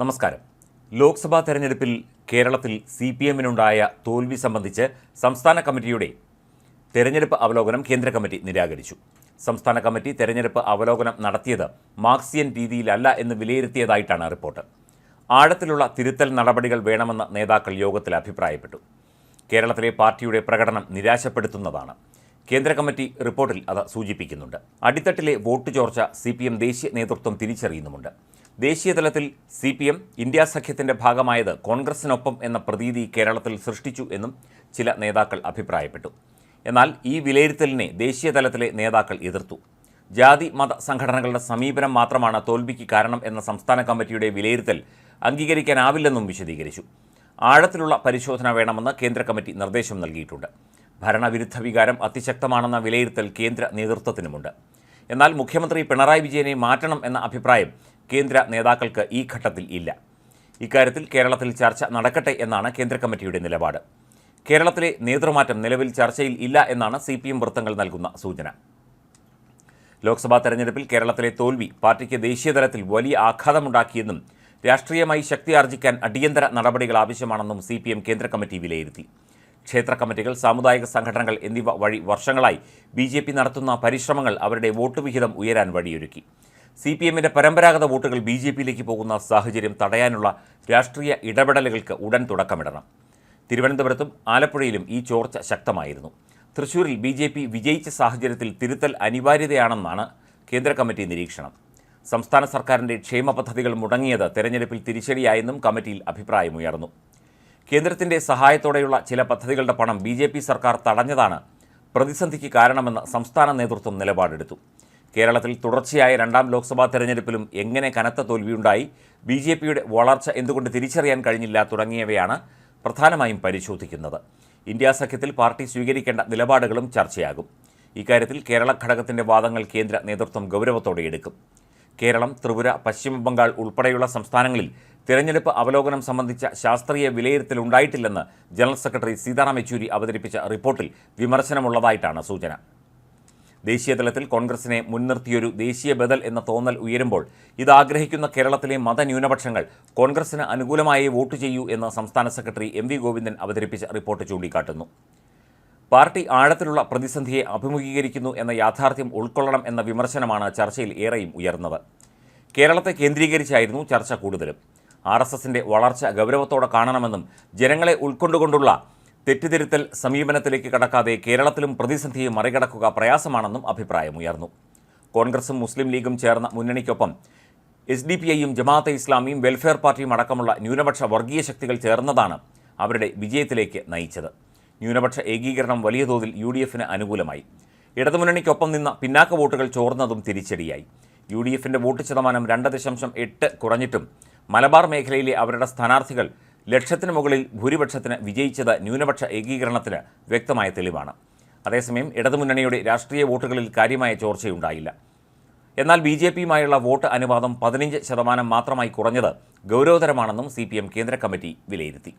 നമസ്കാരം. ലോക്സഭാ തെരഞ്ഞെടുപ്പിൽ കേരളത്തിൽ സി പി എമ്മിനുണ്ടായ തോൽവി സംബന്ധിച്ച് സംസ്ഥാന കമ്മിറ്റിയുടെ തെരഞ്ഞെടുപ്പ് അവലോകനം കേന്ദ്ര കമ്മിറ്റി നിരാകരിച്ചു. സംസ്ഥാന കമ്മിറ്റി തെരഞ്ഞെടുപ്പ് അവലോകനം നടത്തിയത് മാർക്സിയൻ രീതിയിലല്ല എന്ന് വിലയിരുത്തിയതായിട്ടാണ് റിപ്പോർട്ട്. ആഴത്തിലുള്ള തിരുത്തൽ നടപടികൾ വേണമെന്ന് നേതാക്കൾ യോഗത്തിൽ അഭിപ്രായപ്പെട്ടു. കേരളത്തിലെ പാർട്ടിയുടെ പ്രകടനം നിരാശപ്പെടുത്തുന്നതാണ്. കേന്ദ്ര കമ്മിറ്റി റിപ്പോർട്ടിൽ അത് സൂചിപ്പിക്കുന്നുണ്ട്. അടിത്തട്ടിലെ വോട്ട് ചോർച്ച സി ദേശീയ നേതൃത്വം തിരിച്ചറിയുന്നുമുണ്ട്. ദേശീയ തലത്തിൽ സി പി എം ഇന്ത്യാ സഖ്യത്തിന്റെ ഭാഗമായത് കോൺഗ്രസിനൊപ്പം എന്ന പ്രതീതി കേരളത്തിൽ സൃഷ്ടിച്ചു എന്നും ചില നേതാക്കൾ അഭിപ്രായപ്പെട്ടു. എന്നാൽ ഈ വിലയിരുത്തലിനെ ദേശീയതലത്തിലെ നേതാക്കൾ എതിർത്തു. ജാതി മത സംഘടനകളുടെ സമീപനം മാത്രമാണ് തോൽവിക്ക് കാരണം എന്ന സംസ്ഥാന കമ്മിറ്റിയുടെ വിലയിരുത്തൽ അംഗീകരിക്കാനാവില്ലെന്നും വിശദീകരിച്ചു. ആഴത്തിലുള്ള പരിശോധന വേണമെന്ന് കേന്ദ്ര കമ്മിറ്റി നിർദ്ദേശം നൽകിയിട്ടുണ്ട്. ഭരണവിരുദ്ധ വികാരം അതിശക്തമാണെന്ന വിലയിരുത്തൽ കേന്ദ്ര നേതൃത്വത്തിനുമുണ്ട്. എന്നാൽ മുഖ്യമന്ത്രി പിണറായി വിജയനെ മാറ്റണം എന്ന അഭിപ്രായം കേന്ദ്ര നേതാക്കൾക്ക് ഈ ഘട്ടത്തിൽ ഇല്ല. ഇക്കാര്യത്തിൽ കേരളത്തിൽ ചർച്ച നടക്കട്ടെ എന്നാണ് കേന്ദ്ര കമ്മിറ്റിയുടെ നിലപാട്. കേരളത്തിലെ നേതൃമാറ്റം നിലവിൽ ചർച്ചയിൽ ഇല്ല എന്നാണ് സി പി എം വൃത്തങ്ങൾ നൽകുന്ന സൂചന. ലോക്സഭാ തെരഞ്ഞെടുപ്പിൽ കേരളത്തിലെ തോൽവി പാർട്ടിക്ക് ദേശീയതലത്തിൽ വലിയ ആഘാതമുണ്ടാക്കിയെന്നും രാഷ്ട്രീയമായി ശക്തി ആർജിക്കാൻ അടിയന്തര നടപടികൾ ആവശ്യമാണെന്നും സി പി എം കേന്ദ്ര കമ്മിറ്റി വിലയിരുത്തി. ക്ഷേത്ര കമ്മിറ്റികൾ സാമുദായിക സംഘടനകൾ എന്നിവ വഴി വർഷങ്ങളായി ബി നടത്തുന്ന പരിശ്രമങ്ങൾ അവരുടെ വോട്ട് വിഹിതം ഉയരാൻ വഴിയൊരുക്കി. സി പി എമ്മിന്റെ പരമ്പരാഗത വോട്ടുകൾ ബി ജെ പിയിലേക്ക് പോകുന്ന സാഹചര്യം തടയാനുള്ള രാഷ്ട്രീയ ഇടപെടലുകൾക്ക് ഉടൻ തുടക്കമിടണം. തിരുവനന്തപുരത്തും ആലപ്പുഴയിലും ഈ ചോർച്ച ശക്തമായിരുന്നു. തൃശൂരിൽ ബി ജെ പി വിജയിച്ച സാഹചര്യത്തിൽ തിരുത്തൽ അനിവാര്യതയാണെന്നാണ് കേന്ദ്ര കമ്മിറ്റി നിരീക്ഷണം. സംസ്ഥാന സർക്കാരിന്റെ ക്ഷേമ പദ്ധതികൾ മുടങ്ങിയത് തെരഞ്ഞെടുപ്പിൽ തിരിച്ചടിയായെന്നും കമ്മിറ്റിയിൽ അഭിപ്രായമുയർന്നു. കേന്ദ്രത്തിന്റെ സഹായത്തോടെയുള്ള ചില പദ്ധതികളുടെ പണം ബി സർക്കാർ തടഞ്ഞതാണ് പ്രതിസന്ധിക്ക് കാരണമെന്ന് സംസ്ഥാന നേതൃത്വം നിലപാടെടുത്തു. കേരളത്തിൽ തുടർച്ചയായ രണ്ടാം ലോക്സഭാ തെരഞ്ഞെടുപ്പിലും എങ്ങനെ കനത്ത തോൽവിയുണ്ടായി ബി ജെ പിയുടെ വളർച്ച എന്തുകൊണ്ട് തിരിച്ചറിയാൻ കഴിഞ്ഞില്ല തുടങ്ങിയവയാണ് പ്രധാനമായും പരിശോധിക്കുന്നത്. ഇന്ത്യ സഖ്യത്തിൽ പാർട്ടി സ്വീകരിക്കേണ്ട നിലപാടുകളും ചർച്ചയാകും. ഇക്കാര്യത്തിൽ കേരള ഘടകത്തിന്റെ വാദങ്ങൾ കേന്ദ്ര നേതൃത്വം ഗൗരവത്തോടെ എടുക്കും. കേരളം ത്രിപുര പശ്ചിമ ബംഗാൾ ഉൾപ്പെടെയുള്ള സംസ്ഥാനങ്ങളിൽ തിരഞ്ഞെടുപ്പ് അവലോകനം സംബന്ധിച്ച ശാസ്ത്രീയ വിലയിരുത്തൽ ഉണ്ടായിട്ടില്ലെന്ന് ജനറൽ സെക്രട്ടറി സീതാറാം യെച്ചൂരി അവതരിപ്പിച്ച റിപ്പോർട്ടിൽ വിമർശനമുള്ളതായിട്ടാണ് സൂചന. ദേശീയതലത്തിൽ കോൺഗ്രസിനെ മുൻനിർത്തിയൊരു ദേശീയ ബദൽ എന്ന തോന്നൽ ഉയരുമ്പോൾ ഇതാഗ്രഹിക്കുന്ന കേരളത്തിലെ മതന്യൂനപക്ഷങ്ങൾ കോൺഗ്രസിന് അനുകൂലമായി വോട്ട് ചെയ്യൂ എന്ന് സംസ്ഥാന സെക്രട്ടറി എം വി ഗോവിന്ദൻ അവതരിപ്പിച്ച റിപ്പോർട്ട് ചൂണ്ടിക്കാട്ടുന്നു. പാർട്ടി ആഴത്തിലുള്ള പ്രതിസന്ധിയെ അഭിമുഖീകരിക്കുന്നു എന്ന യാഥാർത്ഥ്യം ഉൾക്കൊള്ളണം എന്ന വിമർശനമാണ് ചർച്ചയിൽ ഏറെയും ഉയർന്നത്. കേരളത്തെ കേന്ദ്രീകരിച്ചായിരുന്നു ചർച്ച കൂടുതലും. ആർ എസ് എസിന്റെ വളർച്ച ഗൗരവത്തോടെ കാണണമെന്നും ജനങ്ങളെ ഉൾക്കൊണ്ടുകൊണ്ടുള്ള തെറ്റിദ്ധരുത്തൽ സമീപനത്തിലേക്ക് കടക്കാതെ കേരളത്തിലും പ്രതിസന്ധിയെ മറികടക്കുക പ്രയാസമാണെന്നും അഭിപ്രായമുയർന്നു. കോൺഗ്രസും മുസ്ലിം ലീഗും ചേർന്ന മുന്നണിക്കൊപ്പം എസ് ഡി പി ഐയും ജമാഅത്തെ ഇസ്ലാമിയും വെൽഫെയർ പാർട്ടിയും അടക്കമുള്ള ന്യൂനപക്ഷ വർഗീയ ശക്തികൾ ചേർന്നതാണ് അവരുടെ വിജയത്തിലേക്ക് നയിച്ചത്. ന്യൂനപക്ഷ ഏകീകരണം വലിയ തോതിൽ യു ഡി എഫിന് അനുകൂലമായി. ഇടതുമുന്നണിക്കൊപ്പം നിന്ന പിന്നാക്ക വോട്ടുകൾ ചോർന്നതും തിരിച്ചടിയായി. യു ഡി എഫിന്റെ വോട്ട് ശതമാനം രണ്ട് ദശാംശം എട്ട് കുറഞ്ഞിട്ടും മലബാർ മേഖലയിലെ അവരുടെ സ്ഥാനാർത്ഥികൾ ലക്ഷത്തിന് മുകളിൽ ഭൂരിപക്ഷത്തിന് വിജയിച്ചത് ന്യൂനപക്ഷ ഏകീകരണത്തിന് വ്യക്തമായ തെളിവാണ്. അതേസമയം ഇടതുമുന്നണിയുടെ രാഷ്ട്രീയ വോട്ടുകളിൽ കാര്യമായ ചോർച്ചയുണ്ടായില്ല. എന്നാൽ ബി ജെ പിയുമായുള്ള വോട്ട് അനുപാതം പതിനഞ്ച് ശതമാനം മാത്രമായി കുറഞ്ഞത് ഗൗരവതരമാണെന്നും സി കേന്ദ്ര കമ്മിറ്റി വിലയിരുത്തി.